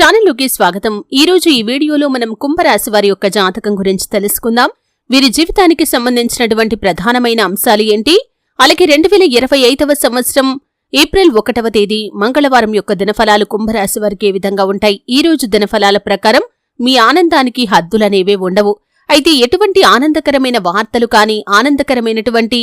ఛానల్లోకి స్వాగతం. ఈ రోజు ఈ వీడియోలో మనం కుంభరాశి వారి యొక్క జాతకం గురించి తెలుసుకుందాం. వీరి జీవితానికి సంబంధించినటువంటి ప్రధానమైన అంశాలు ఏంటి? అలాగే రెండు వేల ఇరవై ఐదవ సంవత్సరం ఏప్రిల్ ఒకటవ తేదీ మంగళవారం యొక్క దినఫలాలు కుంభరాశి వారికి ఏ విధంగా ఉంటాయి? ఈ రోజు దినఫలాల ప్రకారం మీ ఆనందానికి హద్దులనేవే ఉండవు. అయితే ఎటువంటి ఆనందకరమైన వార్తలు కానీ ఆనందకరమైనటువంటి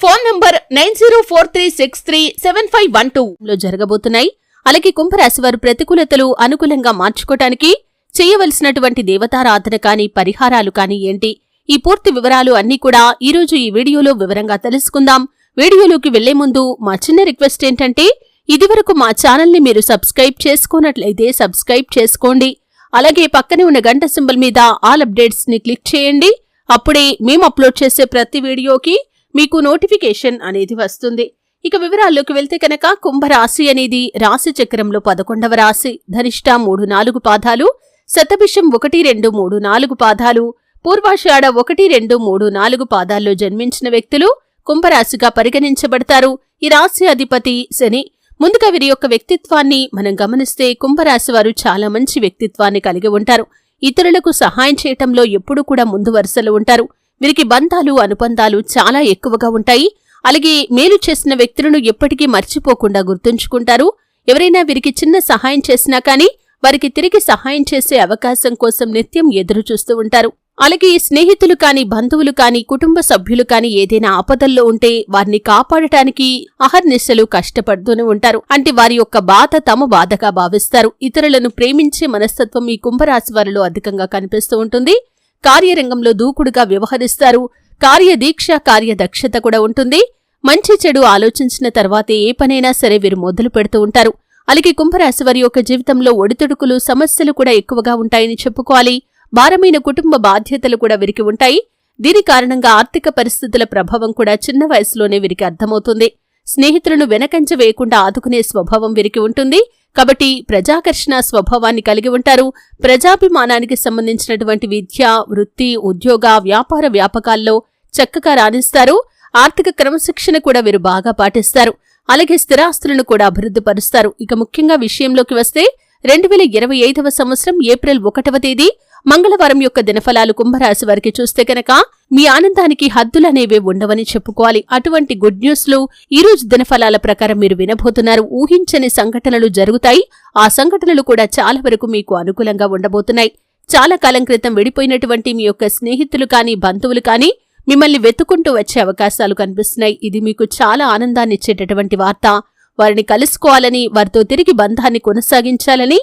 Phone number nine zero four three six three seven five one two. లో జరగబోతున్నాయి. అలాగే కుంభరాశి వారు ప్రతికూలతలు అనుకూలంగా మార్చుకోవటానికి చేయవలసినటువంటి దేవతారాధన కాని పరిహారాలు కాని ఏంటి? ఈ పూర్తి వివరాలు అన్నీ కూడా ఈరోజు ఈ వీడియోలో వివరంగా తెలుసుకుందాం. వీడియోలోకి వెళ్ళే ముందు మా చిన్న రిక్వెస్ట్ ఏంటంటే ఇదివరకు మా ఛానల్ని మీరు సబ్స్క్రైబ్ చేసుకున్నట్లయితే సబ్స్క్రైబ్ చేసుకోండి. అలాగే పక్కనే ఉన్న గంట సింబల్ మీద ఆల్ అప్డేట్స్ని క్లిక్ చేయండి. అప్పుడే మేము అప్లోడ్ చేసే ప్రతి వీడియోకి మీకు నోటిఫికేషన్ అనేది వస్తుంది. ఇక వివరాల్లోకి వెళ్తే కనుక కుంభరాశి అనేది రాశి చక్రంలో పదకొండవ రాశి. ధనిష్ట మూడు నాలుగు పాదాలు శతభిషం ఒకటి రెండు మూడు నాలుగు పాదాలు పూర్వాషాఢ ఒకటి రెండు మూడు నాలుగు పాదాల్లో జన్మించిన వ్యక్తులు కుంభరాశిగా పరిగణించబడతారు. ఈ రాశి అధిపతి శని. ముందుగా వీరి యొక్క వ్యక్తిత్వాన్ని మనం గమనిస్తే కుంభరాశి వారు చాలా మంచి వ్యక్తిత్వాన్ని కలిగి ఉంటారు. ఇతరులకు సహాయం చేయటంలో ఎప్పుడూ కూడా ముందు వరుసలో ఉంటారు. వీరికి బంధాలు అనుబంధాలు చాలా ఎక్కువగా ఉంటాయి. అలాగే మేలు చేసిన వ్యక్తులను ఎప్పటికీ మర్చిపోకుండా గుర్తుంచుకుంటారు. ఎవరైనా వీరికి చిన్న సహాయం చేసినా కానీ వారికి తిరిగి సహాయం చేసే అవకాశం కోసం నిత్యం ఎదురు చూస్తూ ఉంటారు. అలాగే స్నేహితులు కాని బంధువులు కాని కుటుంబ సభ్యులు కాని ఏదైనా ఆపదల్లో ఉంటే వారిని కాపాడటానికి అహర్నిశలు కష్టపడుతూనే ఉంటారు. అంటే వారి యొక్క బాధ తమ బాధగా భావిస్తారు. ఇతరులను ప్రేమించే మనస్తత్వం ఈ కుంభరాశి వారిలో అధికంగా కనిపిస్తూ ఉంటుంది. కార్యరంగంలో దూకుడుగా వ్యవహరిస్తారు. కార్యదీక్ష కార్యదక్షత కూడా ఉంటుంది. మంచి చెడు ఆలోచించిన తర్వాతే ఏ పనైనా సరే వీరు మొదలు పెడుతూ ఉంటారు. అలాగే కుంభరాశి వారి యొక్క జీవితంలో ఒడిదుడుకులు సమస్యలు కూడా ఎక్కువగా ఉంటాయని చెప్పుకోవాలి. భారమైన కుటుంబ బాధ్యతలు కూడా వీరికి ఉంటాయి. దీని కారణంగా ఆర్థిక పరిస్థితుల ప్రభావం కూడా చిన్న వయసులోనే వీరికి అర్థమవుతుంది. స్నేహితులను వెనకంచ వేయకుండా ఆదుకునే స్వభావం వీరికి ఉంటుంది. కాబట్టి ప్రజాకర్షణ స్వభావాన్ని కలిగి ఉంటారు. ప్రజాభిమానానికి సంబంధించినటువంటి విద్య వృత్తి ఉద్యోగ వ్యాపార వ్యాపకాల్లో చక్కగా రాణిస్తారు. ఆర్థిక క్రమశిక్షణ కూడా వీరు బాగా పాటిస్తారు. అలాగే స్థిరాస్తులను కూడా అభివృద్ధి పరుస్తారు ఇక ముఖ్యంగా విషయంలోకి వస్తే రెండు వేల ఇరవై ఐదవ సంవత్సరం ఏప్రిల్ ఒకటవ తేదీ మంగళవారం యొక్క దినఫలాలు కుంభరాశి వారికి చూస్తే కనుక మీ ఆనందానికి హద్దులనేవే ఉండవని చెప్పుకోవాలి. అటువంటి గుడ్ న్యూస్ ఈరోజు దినఫలాల ప్రకారం మీరు వినబోతున్నారు. ఊహించని సంఘటనలు జరుగుతాయి. ఆ సంఘటనలు కూడా చాలా వరకు మీకు అనుకూలంగా ఉండబోతున్నాయి. చాలా కాలం క్రితం విడిపోయినటువంటి మీ యొక్క స్నేహితులు కానీ బంధువులు కానీ మిమ్మల్ని వెతుకుంటూ వచ్చే అవకాశాలు కనిపిస్తున్నాయి. ఇది మీకు చాలా ఆనందాన్ని ఇచ్చేటటువంటి వార్త. వారిని కలుసుకోవాలని వారితో తిరిగి బంధాన్ని కొనసాగించాలని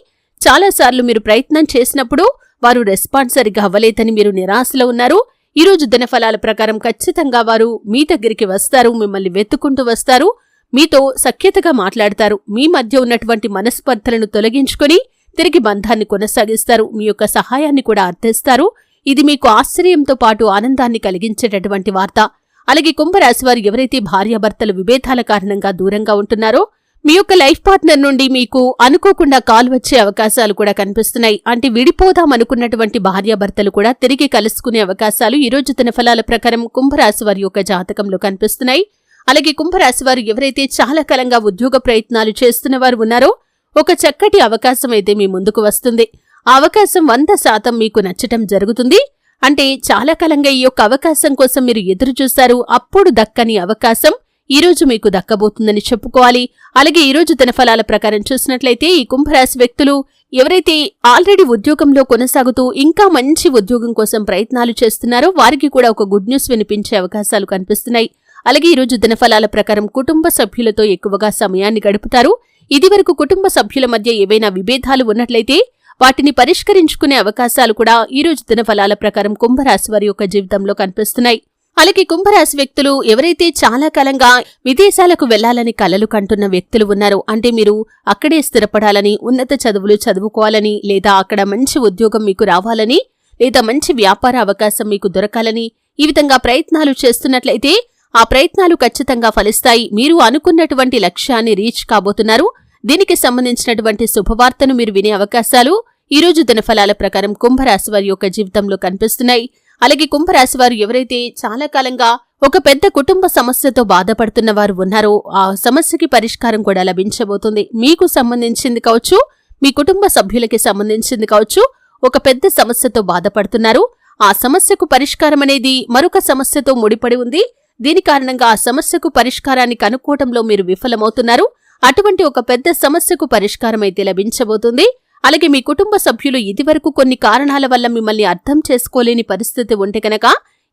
చాలాసార్లు మీరు ప్రయత్నం చేసినప్పుడు వారు రెస్పాన్స్ సరిగ్గా అవ్వలేదని మీరు నిరాశలో ఉన్నారు. ఈరోజు దినఫలాల ప్రకారం ఖచ్చితంగా వారు మీ దగ్గరికి వస్తారు మిమ్మల్ని వెతుకుంటూ వస్తారు మీతో సఖ్యతగా మాట్లాడతారు మీ మధ్య ఉన్నటువంటి మనస్పర్ధలను తొలగించుకొని తిరిగి బంధాన్ని కొనసాగిస్తారు మీ యొక్క సహాయాన్ని కూడా అర్థిస్తారు. ఇది మీకు ఆశ్చర్యంతో పాటు ఆనందాన్ని కలిగించేటటువంటి వార్త. అలాగే కుంభరాశి వారు ఎవరైతే భార్యాభర్తల విభేదాల కారణంగా దూరంగా ఉంటున్నారో మీ యొక్క లైఫ్ పార్ట్నర్ నుండి మీకు అనుకోకుండా కాల్ వచ్చే అవకాశాలు కూడా కనిపిస్తున్నాయి. అంటే విడిపోదాం అనుకున్నటువంటి భార్యాభర్తలు కూడా తిరిగి కలుసుకునే అవకాశాలు ఈ రోజు తన ఫలాల ప్రకారం కుంభరాశి వారి యొక్క జాతకంలో కనిపిస్తున్నాయి. అలాగే కుంభరాశి వారు ఎవరైతే చాలా కాలంగా ఉద్యోగ ప్రయత్నాలు చేస్తున్న వారు ఉన్నారో ఒక చక్కటి అవకాశం అయితే మీ ముందుకు వస్తుంది. ఆ అవకాశం వంద శాతం మీకు నచ్చటం జరుగుతుంది. అంటే చాలా కాలంగా ఈ యొక్క అవకాశం కోసం మీరు ఎదురు అప్పుడు దక్కని అవకాశం. ఈ రోజు మీకు దక్కబోతుందని చెప్పుకోవాలి. అలాగే ఈ రోజు దినఫలాల ప్రకారం చూసినట్లయితే ఈ కుంభరాశి వ్యక్తులు ఎవరైతే ఆల్రెడీ ఉద్యోగంలో కొనసాగుతూ ఇంకా మంచి ఉద్యోగం కోసం ప్రయత్నాలు చేస్తున్నారో వారికి కూడా ఒక గుడ్ న్యూస్ వినిపించే అవకాశాలు కనిపిస్తున్నాయి. అలాగే ఈ రోజు దినఫలాల ప్రకారం కుటుంబ సభ్యులతో ఎక్కువగా సమయాన్ని గడుపుతారు. ఇదివరకు కుటుంబ సభ్యుల మధ్య ఏవైనా విభేదాలు ఉన్నట్లయితే వాటిని పరిష్కరించుకునే అవకాశాలు కూడా ఈ రోజు దినఫలాల ప్రకారం కుంభరాశి వారి యొక్క జీవితంలో కనిపిస్తున్నాయి. అలాగే కుంభరాశి వ్యక్తులు ఎవరైతే చాలా కాలంగా విదేశాలకు వెళ్ళాలని కలలు కంటున్న వ్యక్తులు ఉన్నారో అంటే మీరు అక్కడే స్థిరపడాలని ఉన్నత చదువులు చదువుకోవాలని లేదా అక్కడ మంచి ఉద్యోగం మీకు రావాలని లేదా మంచి వ్యాపార అవకాశం మీకు దొరకాలని ఈ విధంగా ప్రయత్నాలు చేస్తున్నట్లయితే ఆ ప్రయత్నాలు ఖచ్చితంగా ఫలిస్తాయి. మీరు అనుకున్నటువంటి లక్ష్యాన్ని రీచ్ కాబోతున్నారు. దీనికి సంబంధించినటువంటి శుభవార్తను మీరు వినే అవకాశాలు ఈ రోజు దినఫలాల ప్రకారం కుంభరాశి వారి యొక్క జీవితంలో కనిపిస్తున్నాయి. అలాగే కుంభరాశి వారు ఎవరైతే చాలా కాలంగా ఒక పెద్ద కుటుంబ సమస్యతో బాధపడుతున్న వారు ఉన్నారో ఆ సమస్యకి పరిష్కారం కూడా లభించబోతుంది. మీకు సంబంధించింది కావచ్చు మీ కుటుంబ సభ్యులకి సంబంధించింది కావచ్చు ఒక పెద్ద సమస్యతో బాధపడుతున్నారు. ఆ సమస్యకు పరిష్కారం అనేది మరొక సమస్యతో ముడిపడి ఉంది. దీని కారణంగా ఆ సమస్యకు పరిష్కారాన్ని కనుక్కోవటంలో మీరు విఫలమవుతున్నారు. అటువంటి ఒక పెద్ద సమస్యకు పరిష్కారం అయితే లభించబోతుంది. అలాగే మీ కుటుంబ సభ్యులు ఇదివరకు కొన్ని కారణాల వల్ల మిమ్మల్ని అర్థం చేసుకోలేని పరిస్థితి ఉంటే కనుక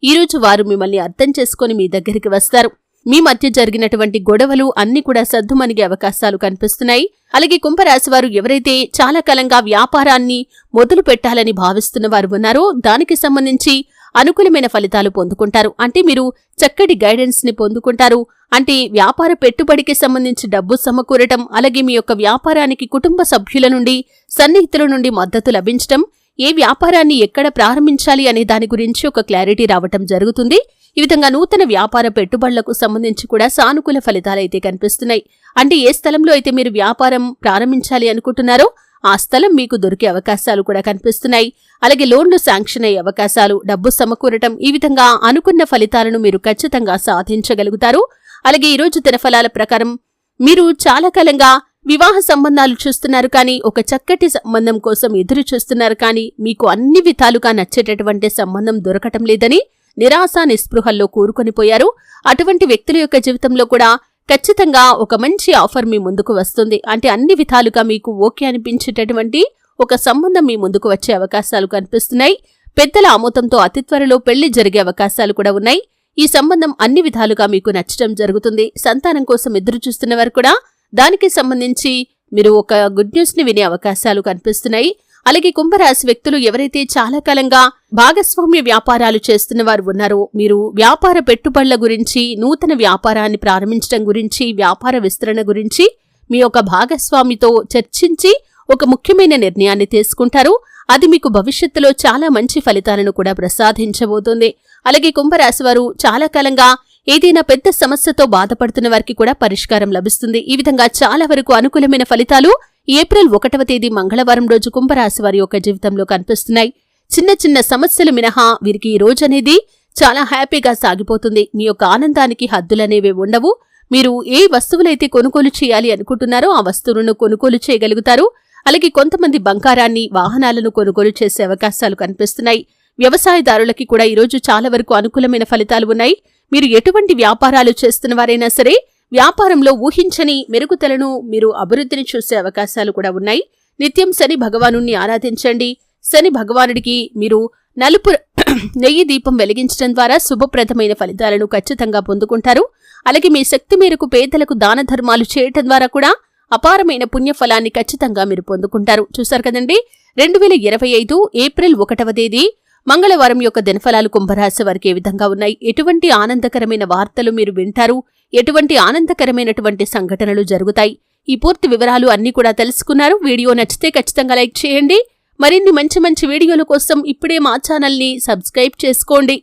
ఈరోజు వారు మిమ్మల్ని అర్థం చేసుకుని మీ దగ్గరికి వస్తారు. మీ మధ్య జరిగినటువంటి గొడవలు అన్ని కూడా సద్దుమణిగే అవకాశాలు కనిపిస్తున్నాయి. అలాగే కుంభరాశి వారు ఎవరైతే చాలా కాలంగా వ్యాపారాన్ని మొదలు పెట్టాలని భావిస్తున్న వారు ఉన్నారో దానికి సంబంధించి అనుకూలమైన ఫలితాలు పొందుకుంటారు. అంటే మీరు చక్కటి గైడెన్స్ని పొందుకుంటారు. అంటే వ్యాపార పెట్టుబడికి సంబంధించి డబ్బు సమకూరటం అలాగే మీ యొక్క వ్యాపారానికి కుటుంబ సభ్యుల నుండి సన్నిహితుల నుండి మద్దతు లభించటం ఏ వ్యాపారాన్ని ఎక్కడ ప్రారంభించాలి అనే దాని గురించి ఒక క్లారిటీ రావటం జరుగుతుంది. ఈ విధంగా నూతన వ్యాపార పెట్టుబడులకు సంబంధించి కూడా సానుకూల ఫలితాలైతే కనిపిస్తున్నాయి. అంటే ఏ స్థలంలో అయితే మీరు వ్యాపారం ప్రారంభించాలి అనుకుంటున్నారో ఆ స్థలం మీకు దొరికే అవకాశాలు కూడా కనిపిస్తున్నాయి. అలాగే లోన్లు శాంక్షన్ అయ్యే అవకాశాలు డబ్బు సమకూరటం ఈ విధంగా అనుకున్న ఫలితాలను మీరు ఖచ్చితంగా సాధించగలుగుతారు. అలాగే ఈ రోజు దినఫలాల ప్రకారం మీరు చాలా కాలంగా వివాహ సంబంధాలు చూస్తున్నారు కానీ ఒక చక్కటి సంబంధం కోసం ఎదురు చూస్తున్నారు కానీ మీకు అన్ని విధాలుగా నచ్చేటటువంటి సంబంధం దొరకటం లేదని నిరాశ నిస్పృహల్లో కూరుకొనిపోయారు అటువంటి వ్యక్తుల యొక్క జీవితంలో కూడా ఖచ్చితంగా ఒక మంచి ఆఫర్ మీ ముందుకు వస్తుంది. అంటే అన్ని విధాలుగా మీకు ఓకే అనిపించేటటువంటి ఒక సంబంధం మీ ముందుకు వచ్చే అవకాశాలు కనిపిస్తున్నాయి. పెద్దల ఆమోదంతో అతి త్వరలో పెళ్ళి జరిగే అవకాశాలు కూడా ఉన్నాయి. ఈ సంబంధం అన్ని విధాలుగా మీకు నచ్చడం జరుగుతుంది. సంతానం కోసం ఎదురు చూస్తున్న వారు కూడా దానికి సంబంధించి మీరు ఒక గుడ్ న్యూస్ని వినే అవకాశాలు కనిపిస్తున్నాయి. అలాగే కుంభరాశి వ్యక్తులు ఎవరైతే చాలా కాలంగా భాగస్వామ్య వ్యాపారాలు చేస్తున్న వారు ఉన్నారో మీరు వ్యాపార పెట్టుబడుల గురించి నూతన వ్యాపారాన్ని ప్రారంభించడం గురించి వ్యాపార విస్తరణ గురించి మీ యొక్క భాగస్వామితో చర్చించి ఒక ముఖ్యమైన నిర్ణయాన్ని తీసుకుంటారు. అది మీకు భవిష్యత్తులో చాలా మంచి ఫలితాలను కూడా ప్రసాదించబోతుంది. అలాగే కుంభరాశి వారు చాలా కాలంగా ఏదైనా పెద్ద సమస్యతో బాధపడుతున్న వారికి కూడా పరిష్కారం లభిస్తుంది. ఈ విధంగా చాలా వరకు అనుకూలమైన ఫలితాలు ఏప్రిల్ ఒకటవ తేదీ మంగళవారం రోజు కుంభరాశి వారి యొక్క జీవితంలో కనిపిస్తున్నాయి. చిన్న చిన్న సమస్యలు మినహా వీరికి ఈ రోజు అనేది చాలా హ్యాపీగా సాగిపోతుంది. మీ యొక్క ఆనందానికి హద్దులనేవి ఉండవు. మీరు ఏ వస్తువులైతే కొనుగోలు చేయాలి అనుకుంటున్నారో ఆ వస్తువులను కొనుగోలు చేయగలుగుతారు. అలాగే కొంతమంది బంగారాన్ని వాహనాలను కొనుగోలు చేసే అవకాశాలు కనిపిస్తున్నాయి. వ్యవసాయదారులకి కూడా ఈరోజు చాలా వరకు అనుకూలమైన ఫలితాలు ఉన్నాయి. మీరు ఎటువంటి వ్యాపారాలు చేస్తున్న వారైనా సరే వ్యాపారంలో ఊహించని మెరుగుదలను మీరు అభివృద్ధిని చూసే అవకాశాలు కూడా ఉన్నాయి. నిత్యం శని భగవాను ఆరాధించండి. శని భగవానుడికి మీరు నలుపు నెయ్యి దీపం వెలిగించడం ద్వారా శుభప్రదమైన ఫలితాలను ఖచ్చితంగా పొందుకుంటారు. అలాగే మీ శక్తి మేరకు పేదలకు దాన ధర్మాలు చేయటం ద్వారా కూడా అపారమైన పుణ్యఫలాన్ని ఖచ్చితంగా మీరు పొందుకుంటారు. చూశారు కదండి? రెండు వేల ఇరవై ఐదు ఏప్రిల్ ఒకటవ తేదీ మంగళవారం యొక్క దినఫలాలు కుంభరాశి వారికి ఏ విధంగా ఉన్నాయి? ఎటువంటి ఆనందకరమైన వార్తలు మీరు వింటారు? ఎటువంటి ఆనందకరమైనటువంటి సంఘటనలు జరుగుతాయి? ఈ పూర్తి వివరాలు అన్ని కూడా తెలుసుకున్నారు. వీడియో నచ్చితే ఖచ్చితంగా లైక్ చేయండి. మరిన్ని మంచి మంచి వీడియోల కోసం ఇప్పుడే మా ఛానల్ని సబ్స్క్రైబ్ చేసుకోండి.